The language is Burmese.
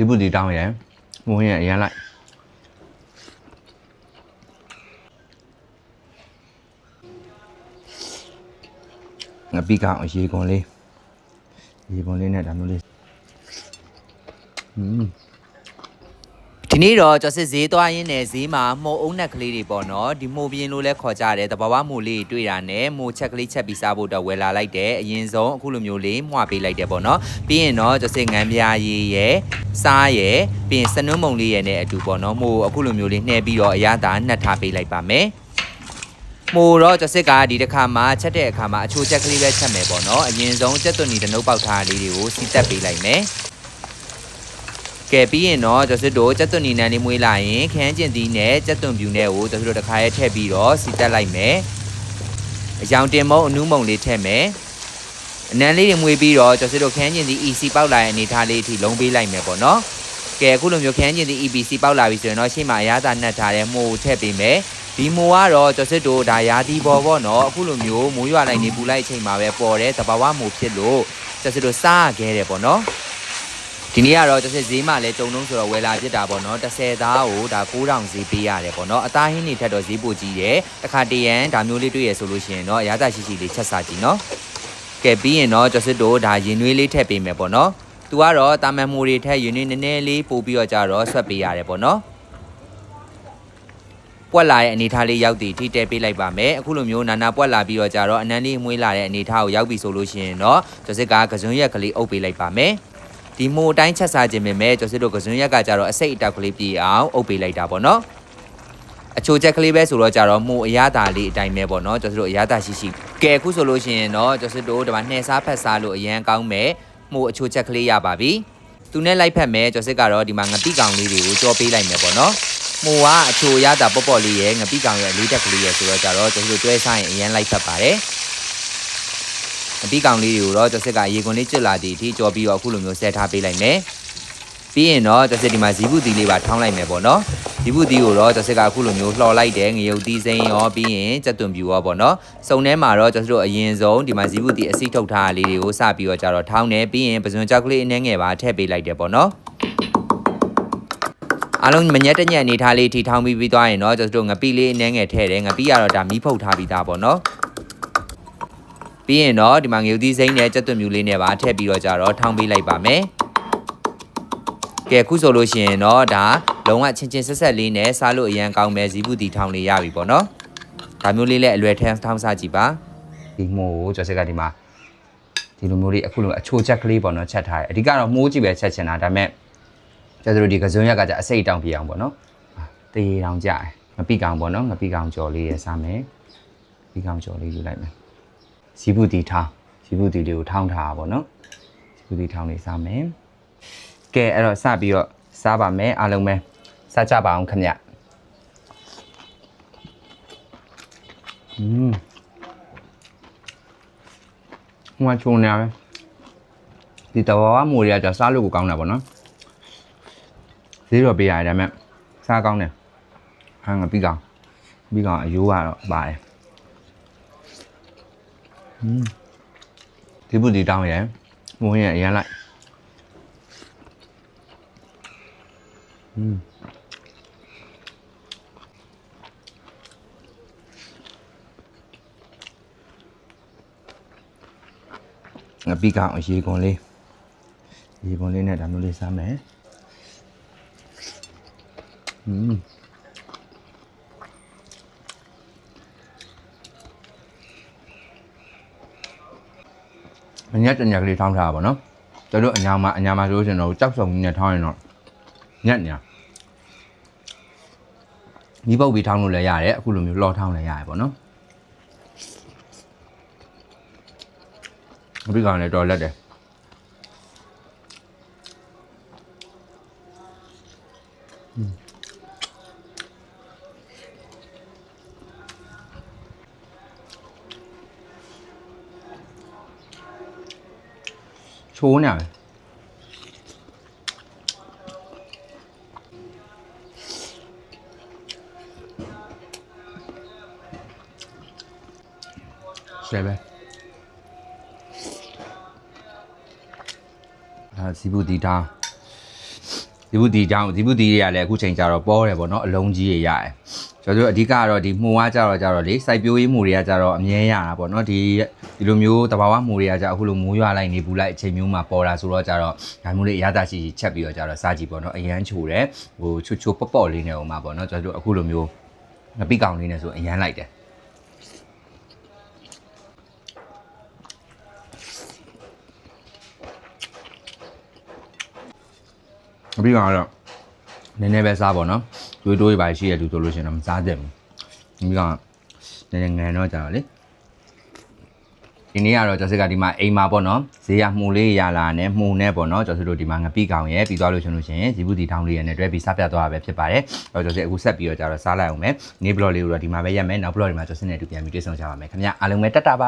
ဒီပုဒီတောင်းရယ်မုံရယ်အရန်လိုက်ငါပြီးကောင်ရေကုန်လေးရေကုန်လေးနဲ့ဒါမျိုးလေးอืม ဒီနေ့တော့ကျော်စစ်ဈေးသွားရင်းနဲ့ဈေးမှာမှုံအုံနက်ကလေးတွေပေါ့နော်ဒီမှုပြင်းလို့လဲခေါ်ကြတယ်တဘာဝမှုလေးတွေတွေ့တာနဲ့မှုချက်ကလေးချက်ပြီးစားဖို့တော့ဝယ်လာလိုက်တယ်အရင်ဆုံးအခုလိုမျိုးလေးမှုပေးလိုက်တယ်ပေါ့နော်ပြီးရင်တော့ကျော်စစ်ငံပြားရည်ရယ်စားရယ်ပြီးရင်စနွန်းမုံလေးရယ်နဲ့အတူပေါ့နော်မှုအခုလိုမျိုးလေးနှဲပြီးတော့အရသာနှက်ထားပေးလိုက်ပါမယ်မို့တော့ကျစစ်ကဒီတစ်ခါမှချက်တဲ့အခါမှာအချိုချက်ကလေးပဲချက်မယ်ပေါ့နော်အရင်ဆုံးချက်သွန်နီတနုပ်ပေါက်ထားလေးတွေကိုစီတက်ပေးလိုက်မယ် ကဲပြီးရင်တော့ကျစစ်တို့ချက်သွန်နီနန်းလေးမွေးလာရင်ခန်းကျင်သီးနဲ့ချက်သွန်ပြူနဲ့ကိုကျစစ်တို့တစ်ခါရဲထည့်ပြီးတော့စီတက်လိုက်မယ်အယောင်တင်မုံအနူးမုံလေးထည့်မယ်အနံလေးတွေမွေးပြီးတော့ကျစစ်တို့ခန်းကျင်သီး EC ပေါက်လာတဲ့အနေထားလေးအထိလုံးပေးလိုက်မယ်ပေါ့နော်ကဲအခုလိုမျိုးခန်းကျင်သီး EBC ပေါက်လာပြီဆိုရင်တော့ရှေ့မှာအရသာနှက်ထားတဲ့မှုထည့်ပေးမယ်ဒီမိုကတော့ကျော်စစ်တို့ဒါရာသီပေါ်ပေါ့နော်အခုလိုမျိုးမိုးရွာလိုက်နေပူလိုက်အချိန်မှာပဲပေါ်တဲ့တဘာဝမိုးဖြစ်လို့ကျော်စစ်တို့စားခဲ့တယ်ပေါ့နော် ဒီနေ့ကတော့ကျော်စစ်ဈေးမှလည်းတုံတုံးဆိုတော့ဝယ်လာဖြစ်တာပေါ့နော်30သားကိုဒါ9000ဈေးပေးရတယ်ပေါ့နော်အသားဟင်းတွေထက်တော့ဈေးပိုကြီးတယ်တခါတရံဒါမျိုးလေးတွေ့ရဆိုလို့ရှိရင်တော့ရာသရှိရှိလေးချက်စားကြည့်နော်ကဲပြီးရင်တော့ကျော်စစ်တို့ဒါရင်နွေးလေးထည့်ပေးမယ်ပေါ့နော်သူကတော့တာမန်မိုးတွေထက်ရင်နွေးနည်းနည်းလေးပို့ပြီးတော့ကြတော့ဆွတ်ပေးရတယ်ပေါ့နော်ပွက်လာတဲ့အနေထားလေးရောက်တည်ထိတဲပေးလိုက်ပါမယ်အခုလိုမျိုးနာနာပွက်လာပြီးတော့ကြတော့အနန်းလေးမွေးလာတဲ့အနေထားကိုရောက်ပြီဆိုလို့ရှိရင်တော့ကျော်စစ်ကကစွန်းရက်ကလေးအုပ်ပေးလိုက်ပါမယ် ဒီမိုတိုင်းချက်စားခြင်းပဲမဲ့ကျော်စစ်တို့ကစွန်းရက်ကကြတော့အစိတ်အတောက်ကလေးပြေအောင်အုပ်ပေးလိုက်တာပေါ့နော်အချိုချက်ကလေးပဲဆိုတော့ကြတော့မှုအရသာလေးအတိုင်းပဲပေါ့နော်ကျော်စစ်တို့အရသာရှိရှိကဲအခုဆိုလို့ရှိရင်တော့ကျော်စစ်တို့ဒီမှာနှဲစားဖက်စားလို့အရန်ကောင်းမယ်မှုအချိုချက်ကလေးရပါပြီသူနဲ့လိုက်ဖက်မယ်ကျော်စစ်ကတော့ဒီမှာငပိကောင်လေးတွေကိုကြောပေးလိုက်မယ်ပေါ့နော်မိုးကအချိုရတာပေါ့ပေါ့လေးရယ်ငပိကောင်ရယ်လေးတက်ကလေးရယ်ဆိုတော့ကြတော့ကျွန်တော်တို့တွဲဆိုင်အရင်လိုက်ဖက်ပါတယ် ငပိကောင်လေးတွေကိုတော့ကျစစ်ကရေခွန်လေးကျွတ်လာသည်အထိကြော်ပြီးတော့အခုလိုမျိုးဆက်ထားပေးလိုက်မယ်ပြီးရင်တော့ကျစစ်ဒီမှာဇီဘူးတီလေးပါထောင်းလိုက်မယ်ပေါ့နော်ဇီဘူးတီကိုတော့ကျစစ်ကအခုလိုမျိုးလှော်လိုက်တယ်ငရုတ်တီစိမ်းရောပြီးရင်ကြက်သွန်ပြူရောပေါ့နော်စုံထဲမှာတော့ကျစစ်တို့အရင်ဆုံးဒီမှာဇီဘူးတီအစိတ်ထုတ်ထားတာလေးတွေကိုစပြီးတော့ကြတော့ထောင်းတယ်ပြီးရင်ပဇွန်ကြောက်ကလေးအနှဲငယ်ပါထည့်ပေးလိုက်တယ်ပေါ့နော်အားလုံးမညက်တညက်အနေထားလေးထိထောင်းပြီးပြီးသွားရင်တော့ကျွန်တော်တို့ငပိလေးအနှဲငယ်ထည့်တယ်ငပိကတော့ဒါမီးဖုတ်ထားပြီးသားပေါ့နော် ပြီးရင်တော့ဒီမှာငရုတ်သီးစိမ့်နဲ့ကြက်သွန်မြူလေးနဲ့ပါထည့်ပြီးတော့ကြတော့ထောင်းပေးလိုက်ပါမယ်ကဲခုဆိုလို့ရှိရင်တော့ဒါလုံးဝချင်းချင်းဆက်ဆက်လေးနဲ့စားလို့အရန်ကောင်းမဲ့ဇီးပူတီထောင်းလေးရပြီပေါ့နော်ဒါမျိုးလေးလည်းအလွယ်ထန်းထောင်းစားကြည့်ပါဒီမိုးကိုကျော်စစ်ကဒီမှာဒီလိုမျိုးလေးအခုလိုအချိုချက်ကလေးပေါ့နော်ချက်ထားတယ်အဓိကတော့မိုးကြည့်ပဲချက်ချင်တာဒါပေမဲ့ကျတို့ဒီကစုံရက်ကကြအစိတ်တောင်ပြအောင်ပေါ့နော်အာတေးတောင်ကြတယ်ငပိကောင်ပေါ့နော်ငပိကောင်ကြော်လေးရစားမယ်ပိကောင်ကြော်လေးယူလိုက်မယ် စီဘူးတီထောင်းစီဘူးတီလေးကိုထောင်းထားတာပေါ့နော်စီဘူးတီထောင်းလေးစားမယ်ကဲအဲ့တော့စပြီးတော့စားပါမယ်အားလုံးပဲစားကြပါအောင်ခင်ဗျอืมဟိုမှာချုံနေရပဲဒီတဘာဝမိုးတွေကကြာစားလို့ကိုကောင်းတာပေါ့နော်ဈေးတော့ပေးရတယ်ဒါပေမဲ့စားကောင်းတယ်ဟာငါပြီးကောင်ပြီးကောင်အယိုးကတော့ပါတယ် 음. 기분이 이상해. 뭐냐, 이하라. 음. bị gạo ở dưới con lên dưới con lên này làm nó lên xa mẹ. ကွန်လေးနဲ့ဒါမျိုးလေးစားမယ်อืมမညက်တညက်ကလေးထောင်းထားတာပေါ့နော်ကျွန်တော်တို့အညာမှာအညာမှာဆိုလို့ရှိရင်တော့ကြောက်စုံကြီးနဲ့ထောင်းရင်တော့ညက်ညာဒီပုတ်ပြီးထောင်းလို့လည်းရတယ်အခုလိုမျိုးလော်ထောင်းလည်းရတယ်ပေါ့နော်ဒီကောင်လည်းတော်လက်တယ် ချိုးနေတယ်ဆယ်ပဲအာစီဘူးတီတာဒီဘူးဒီတောင်းဒီဘူးဒီတွေကလည်းအခုချိန်ကြတော့ပေါ်တယ်ပေါ့နော်အလုံးကြီးတွေရတယ် ကျွန်တော်တို့အဓိကကတော့ဒီမှုဝါကြတော့ကြတော့လေစိုက်ပျိုးရေးမှုတွေကကြတော့အမြဲရတာပေါ့နော်ဒီဒီလိုမျိုးတဘာဝမှုတွေကကြအခုလိုမိုးရွာလိုက်နေပူလိုက်အချိန်မျိုးမှာပေါ်တာဆိုတော့ကြတော့ဒါမျိုးလေးအရသာရှိရှိချက်ပြီးတော့ကြတော့စားကြည့်ပေါ့နော်အရန်ချိုတယ်ဟိုချွတ်ချွတ်ပေါ့ပေါ့လေးနေအောင်မှာပေါ့နော်ကျွန်တော်တို့အခုလိုမျိုးငပိကောင်လေးနဲ့ဆိုအရန်လိုက်တယ်အပြီးကတော့နည်းနည်းပဲစားပေါ့နော် တွေးတွေးပါရှိရလူဆိုလို့ရှိရင်တော့မစားသင့်ဘူးအပြီးကနည်းနည်းငန်တော့ကြာတော့လေဒီနေ့ကတော့ကျော်စစ်ကဒီမှာအိမ်မှာပေါ့နော်ဈေးရမှုလေးရလာနဲ့မှုနဲ့ပေါ့နော်ကျော်စစ်တို့ဒီမှာငပိကောင်ရဲ့ပြီးသွားလို့ရှင်လို့ရှိရင်ဇီဘူးတီထောင်းလေးရနဲ့တွဲပြီးစားပြသွားတာပဲဖြစ်ပါတယ်အဲ့တော့ကျော်စစ်အခုဆက်ပြီးတော့ကြာတော့စားလိုက်အောင်မယ်နေ့ဘလော့လေးကိုတော့ဒီမှာပဲရက်မယ်နောက်ဘလော့ဒီမှာကျော်စစ်နဲ့အတူပြန်ပြီးတွေ့ဆုံကြပါမယ်ခင်ဗျအားလုံးပဲတက်တာပါ